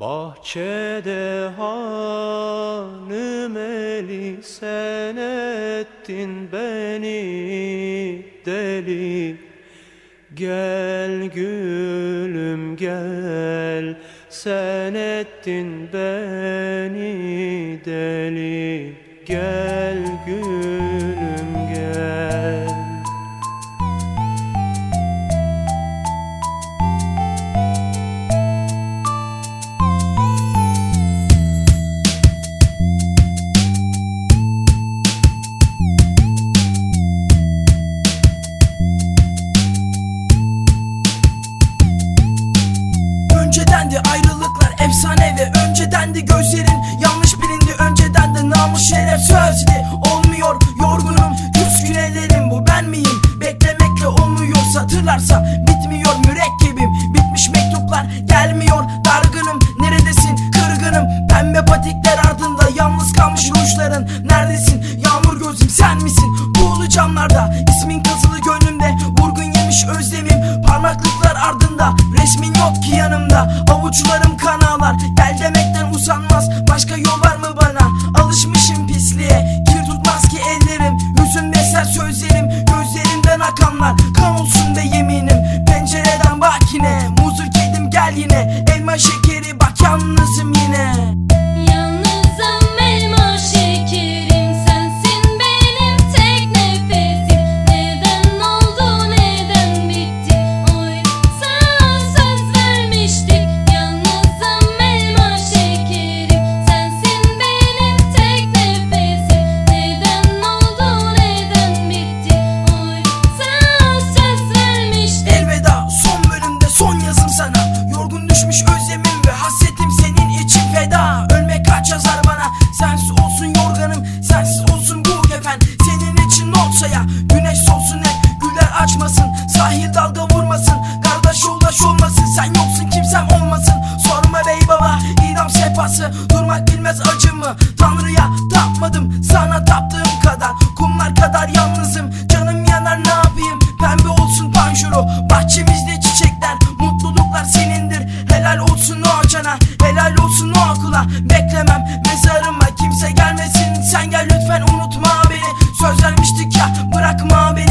Bahçede hanım eli sen ettin beni deli. Gel gülüm gel sen ettin beni deli. Gel gülüm Önceden de ayrılıklar efsane ve önceden de gözlerin yanlış bilindi. Önceden de namus şeref sözdi olmuyor. Yorgunum Küskün ellerim bu. Ben miyim? Beklemekle olmuyor. Satırlarsa bitmiyor. Mürekkebim Bitmiş mektuplar gelmiyor. Dargınım neredesin? Kırgınım. Pembe patikler ardında yalnız kalmış rujların Neredesin? Yağmur gözüm sen misin? Buğulu camlarda avuçlarım kan ağlar Gel demekten usanmaz. Başka yol var mı bana? Alışmışım pisliğe. Kir tutmaz ki ellerim. Hüzün besler sözlerim gözlerimden akanlar. Kan olsun be yeminim. Pencereden bak yine Muzur kedim gel yine. Elma şekeri bak Yalnızım açmasın. Sahil dalga vurmasın. Kardeş ulaş olmasın. Sen yoksun kimsem olmasın. Sorma bey baba idam sefası. Durmak bilmez acı mı? Tanrı'ya tapmadım sana taptığım kadar. Kumlar kadar yalnızım. Canım yanar ne yapayım? Pembe olsun panjuru. Bahçemizde çiçekler. Mutluluklar senindir. Helal olsun o cana Helal olsun o okula Beklemem mezarıma. Kimse gelmesin. Sen gel lütfen unutma beni. Söz vermiştik ya bırakma beni.